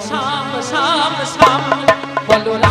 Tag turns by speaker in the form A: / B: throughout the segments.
A: সাপ সাপ সাপ বলো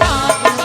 B: সাথ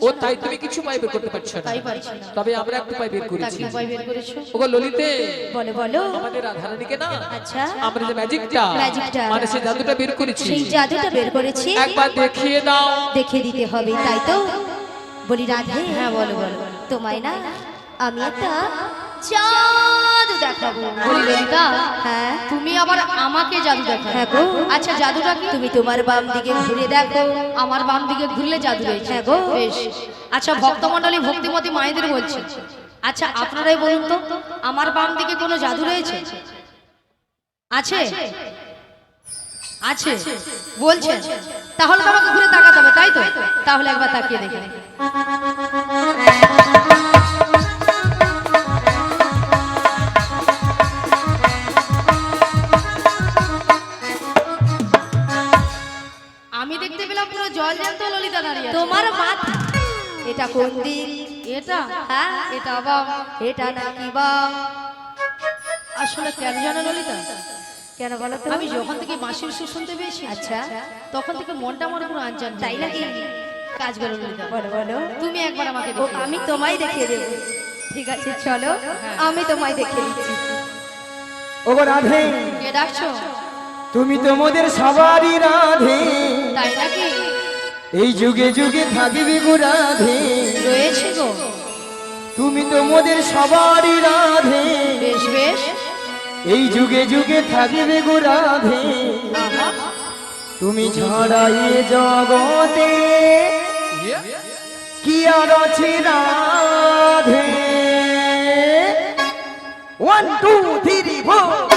A: ও তাই তুমি কিছু বের করতে পারছ না।
B: তাই
A: তবে আমরা একটু বের করেছি। ওগো ললিতে
B: বলো বলো।
A: আমাদের না
B: আচ্ছা।
A: আমরা যে ম্যাজিকটা
B: ম্যাজিকটা।
A: মানে সেই জাদুটা বের করেছি।
B: সেই জাদুটা বের করেছি।
A: একবার দেখিয়ে দাও।
B: দেখিয়ে দিতে হবে তাই তো? বলি রাধে। হ্যাঁ বলো বলো। তোমায় না আমি একটা চা হ্যাঁ। তুমি আবার আমাকে জাদু দেখাও। হ্যাঁ আচ্ছা জাদুটা তুমি তোমার বাম দিকে ঘুরে দেখো। আমার বাম দিকে ঘুরলে জাদু রয়েছে হ্যাঁ গো। বেশ। আচ্ছা ভক্তমণ্ডলী ভক্তিমতী মায়েদের বলছে। আচ্ছা আপনারাই বলুন তো আমার বাম দিকে কোনো জাদু রয়েছে? আছে?
A: আছে। বলছে। তাহলে তো ঘুরে তাকাতে হবে তাই তো? তাহলে একবার তাকিয়ে দেখে জ্বলজ্যান্ত ললিতা দাঁড়িয়ে
C: তোমার মাথা এটা কোন দিক
A: এটা?
C: হ্যাঁ?
A: এটা বা
C: এটা নাকি বা
A: আসলে কেন জানো ললিতা?
C: কেন বলো
A: আমি যখন থেকে মাসির সুর শুনতে পেয়েছি
C: আচ্ছা।
A: তখন থেকে মনটা মনে পুরো আনচান
C: তাই নাকি?
A: কাজ করো ললিতা।
C: বলো বলো।
A: তুমি একবার আমাকে দেখো
C: আমি তোমায় দেখিয়ে দেব। ঠিক আছে চলো। হ্যাঁ। আমি তোমায় দেখিয়ে দিচ্ছি।
D: ওগো রাধে।
A: কে ডাকছো
D: তুমি তোমাদের সবারই রাধে।
A: তাই নাকি?
D: এই যুগে যুগে থাকিবি গো রাধে।
A: রয়েছে গো।
D: তুমি তোমাদের সবারই রাধে।
A: বেশ বেশ।
D: এই যুগে যুগে থাকিবে গো রাধে। তুমি ছড়াই জগতে কি আর আছে Radhe? One two three four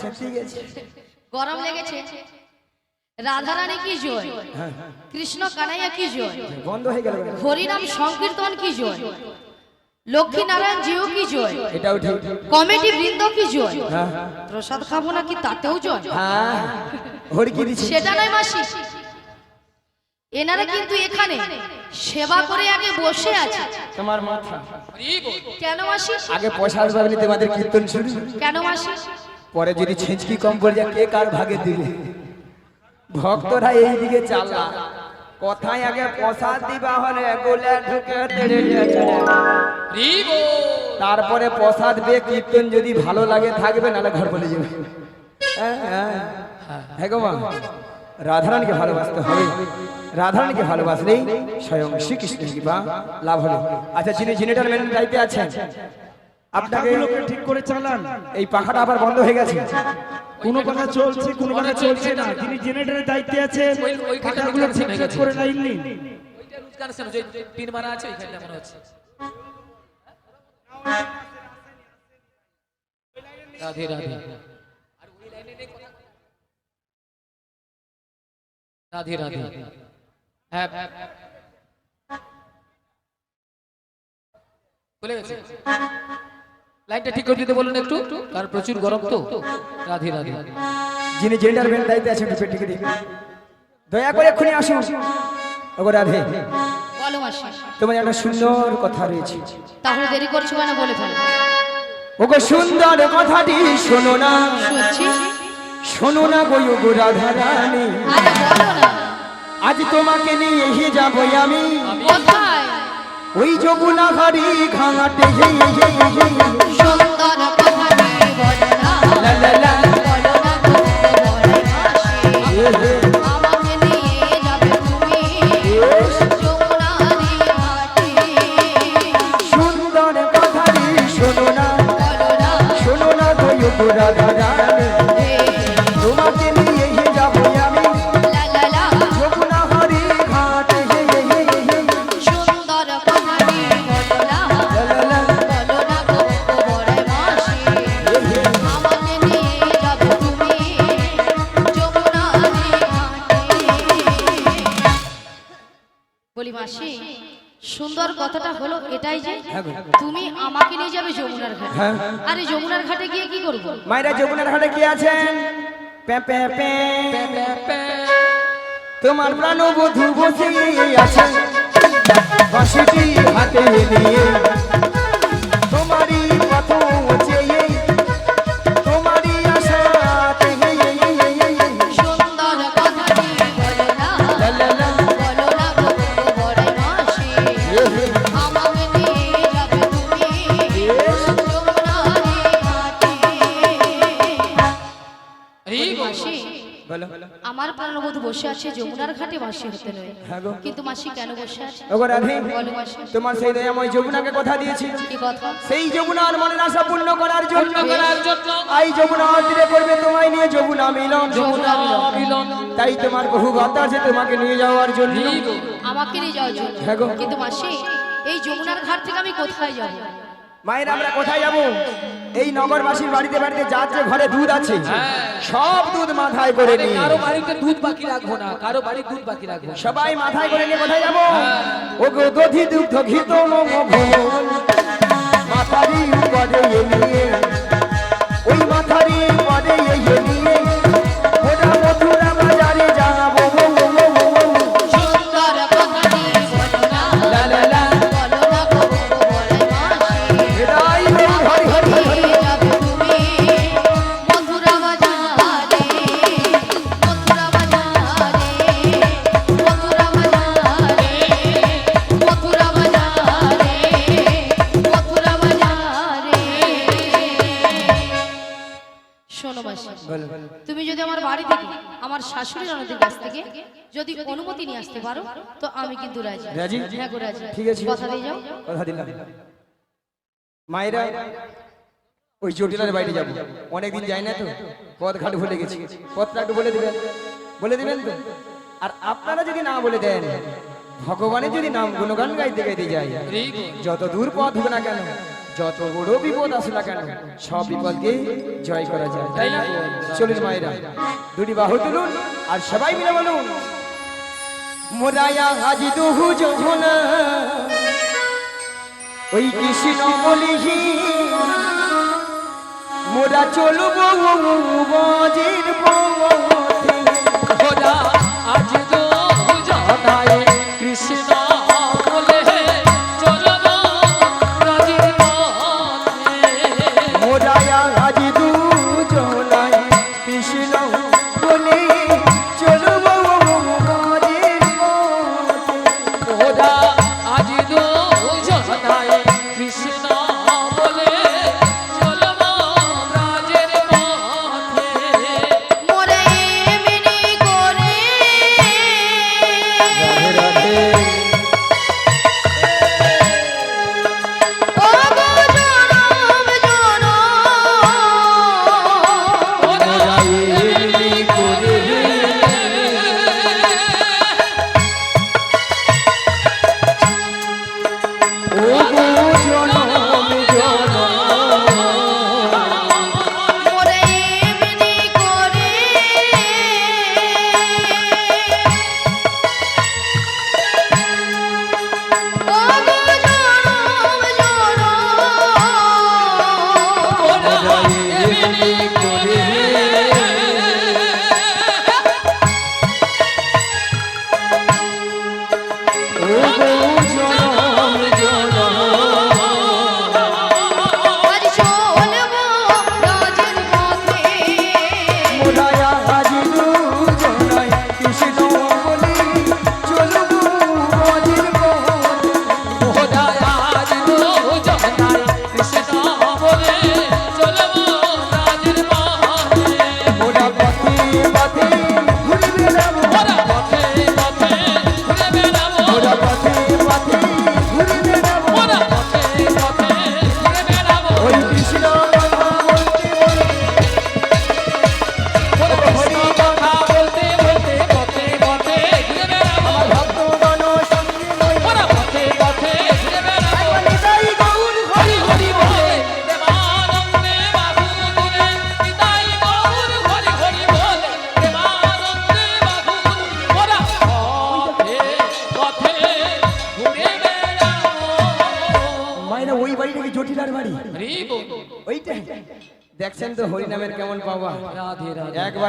D: সেটি গেছে
A: গরম লেগেছে। রাধারানী কি জয়? কৃষ্ণ কানাইয়া কি জয়?
D: বন্ধ হয়ে গেল?
A: হরিনাম সংকীর্তন কি জয়? লক্ষ্মী নারায়ণ জিও কি জয়?
D: এটাও ঠিক।
A: কমিটি বৃন্দ কি জয়?
D: হ্যাঁ।
A: প্রসাদ খাব নাকি তাতেও জয়?
D: হ্যাঁ। হরি কি দিচ্ছে?
A: সেটা নয় মাসি। এনারা কিন্তু এখানে সেবা করে আগে বসে আছে।
D: তোমার মাথা।
A: কেন মাসি?
D: আগে পয়সা আসবে তোমাদের কীর্তন শুরু।
A: কেন মাসি?
D: পরে যদি ছিঁচকি কম করে যায় কে কার ভাগে দিবে ভক্তরা এই দিকে চাল্লা কথায় আগে প্রসাদ দিবা হলে গোলে ঢুকে চলে তারপরে প্রসাদ পেয়ে কীর্তন যদি ভালো লাগে থাকবে নাহলে ঘর বলে যাবে হ্যাঁ, হ্যাঁ। হ্যাঁ গো মা রাধারানীকে ভালোবাসতে হবে রাধারানীকে ভালোবাসলেই স্বয়ং শ্রীকৃষ্ণ বা লাভ হবে আচ্ছা যিনি জেনেটার ম্যান দায়িত্বে আছেন আপনাকে
E: ঠিক করে চালান?
D: এই পাখাটা আবার বন্ধ হয়ে গেছে।
E: কোনো কথা চলছে কোনো কথা চলছে না। যিনি জেনারেটরের দায়িত্বে আছে
B: ওই-
E: পাখাগুলো
B: কানেকশন
E: ঠিক ঠিক করে লাইন নিন।
B: ওইটা লুজ কানেকশন যে পিন মারা আছে ওইখানটা মনে হচ্ছে। রাধে রাধে। রাধে রাধে। হ্যাঁ বলে গেছে? লাইনটা ঠিক করে দিতে বলুন একটু কারণ প্রচুর গরম তো। রাধে রাধে।
D: যিনি জেন্ডার ম্যান দায়িত্বে আছেন একটু টিকে দিন দয়া করে এক্ষুনি আসুন। ওগো রাধে।
A: বলো মাসি।
D: তোমার একটা সুন্দর কথা রয়েছে।
A: তাহলে দেরি করছ কেন বলে ফেলো।
D: ওগো সুন্দর কথাটি শোনো না।
A: শুনছি।
D: শোনো না গো ওগো রাধা রানী।
A: আরে বলো না।
D: আজ তোমাকে নিয়ে যাব আমি।
A: কোথায়?
D: ওই যমুনা হারি ঘাঙাটে হে
A: সুন্দর কথাটা হলো এটাই যে
D: হ্যাঁ
A: তুমি আমাকে নিয়ে যাবে যমুনার ঘাটে।
D: হ্যাঁ।
A: আরে যমুনার ঘাটে গিয়ে কি করব?
D: মায়েরা যমুনার ঘাটে কি আছেন? পে পে পে। তোমার প্রাণবধূ বসে আছে। বাঁশিটি হাতে নিয়ে। তোমারই পথ
A: আমার প্রাণবধূ বসে আছে যমুনার ঘাটে মাসি হতে নয়।
D: হ্যাঁ
A: কিন্তু মাসি কেন বসে আছে?
D: ওগো রাধে তোমার সেই দয়াময় যমুনাকে কথা দিয়েছি।
A: কি কথা?
D: সেই যমুনার মনের আশা পূর্ণ করার জন্য
B: করার জন্য।
D: আই যমুনা তীরে করবে তোমায় নিয়ে যমুনা মিলন।
B: যমুনা মিলন।
D: তাই তোমার বহু কথা আছে তোমাকে নিয়ে যাওয়ার জন্য।
A: আমাকে নিয়ে যাওয়ার জন্য।
D: হ্যাঁ
A: কিন্তু মাসি এই যমুনার ঘাট থেকে আমি কোথায় যাব?
D: মায়ের আমরা কোথায় যাব? এই নগরবাসীর বাড়িতে বাড়িতে যার যে ঘরে দুধ আছে সব দুধ মাথায় করে নিয়ে
B: কারও বাড়িতে দুধ বাকি রাখব না কারও বাড়ি দুধ বাকি রাখব
D: সবাই মাথায় করে নিয়ে কোথায় যাব? ও গো দধি দুগ্ধ ঘিত মঘোল
A: অনুমতি নিয়ে আসতে পারো তো আমি কিন্তু রাজি।
D: রাজি?
A: হ্যাঁ গো রাজি।
D: ঠিক আছে।
A: কথা দিয়ে যাও।
D: কথা দিলাম। মায়েরা ওই জটিলার বাইরে যাব। অনেকদিন যাই না তো? পথ ঘাট ভুলে গেছি। পথটা একটু বলে দিবেন। বলে দিবেন তো? আর আপনারা যদি না বলে দেন ভগবানের যদি নাম গুণগান গাইতে গাইতে
B: গুড
D: যত দূর পথ হোক না কেন যত বড় বিপদ আসুক না কেন সব বিপদকে জয় করা যায়। তাই না? চলুন মায়েরা দুটি বাহু তুলুন আর সবাই মিলে বলুন মোরায়া হাজি দুহু যখন ওই কৃষ্ণ বলিহি মোরা চলব বজির পথে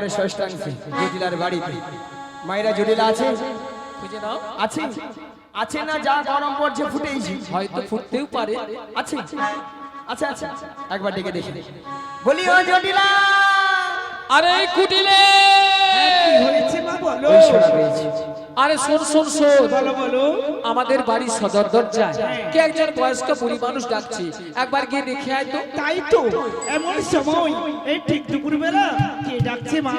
D: একবারে ষষ্ঠাংশে জটিলার বাড়িতে। মায়েরা জটিলা আছে?
B: খুঁজে নাও
D: আছে? আছে না? যা গরম পড়ছে ফুটেইছি।
B: হয়তো ফুটতেও পারে।
D: আছে? আচ্ছা আচ্ছা একবার ডেকে দেখি বলি ও জটিলা!
B: আরে কুটিলে!
E: কি হয়েছে মা বলো?
D: ঐশ্বর্য পেয়েছি।
B: আরে শোন শোন শোন আমাদের বাড়ি সদর দরজায় কে একজন বয়স্ক বুড়ি মানুষ ডাকছে একবার গিয়ে দেখে আয় তো
E: তাই তো এমন সময় এই ঠিক দুপুর বেলা কে ডাকছে মা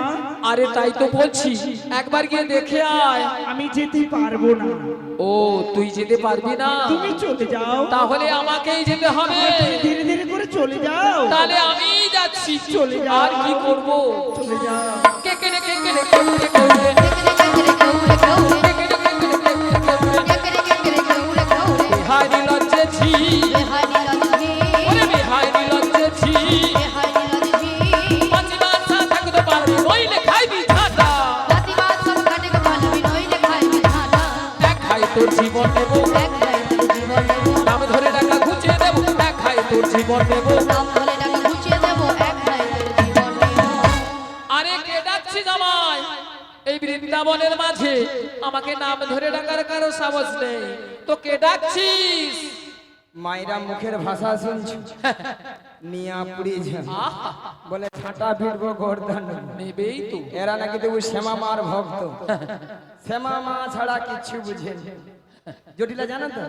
B: আরে তাই তো বলছি একবার গিয়ে দেখে আয়
E: আমি যেতে পারব না
B: ও তুই যেতে পারবি না
E: তুমি চলে যাও
B: তাহলে আমাকেই যেতে হবে
E: ধীরে ধীরে করে চলে যাও
B: তাহলে আমি যাচ্ছি
E: চলে যাও।
B: আর কি করব
E: চলে যাও
B: কে কে কে কে কে কে রে, কে কে বৃন্দাবনের মাঝে আমাকে নাম ধরে ডাকার কারও সাহস নেই। তো কে ডাকছিস।
D: মায়েরা মুখের ভাষা শুনছো? নিয়া পুড়ি বলে ছাটা গর্দান
B: নেবেই তো।
D: এরা নাকি দেবু শ্যামা মার ভক্ত। শ্যামা মা ছাড়া কিচ্ছু বুঝে। জটিলা জানো তো?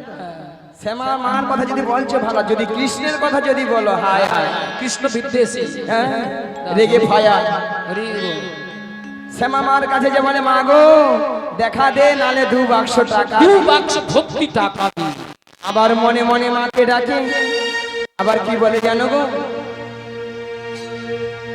D: শ্যামা মার কথা যদি বলছো ভালো যদি কৃষ্ণের কথা যদি বলো হায় হায়।
B: কৃষ্ণ বিদ্বেষী।
D: হ্যাঁ রেগে ফায়া
B: হরি বল।
D: শ্যামা মার কাছে যে বলে মা গো দেখা দে নালে দু বাক্স টাকা
B: দু বাক্স ভক্তি টাকা
D: আবার মনে মনে মাকে ডাকে। আবার কি বলে জানো গো?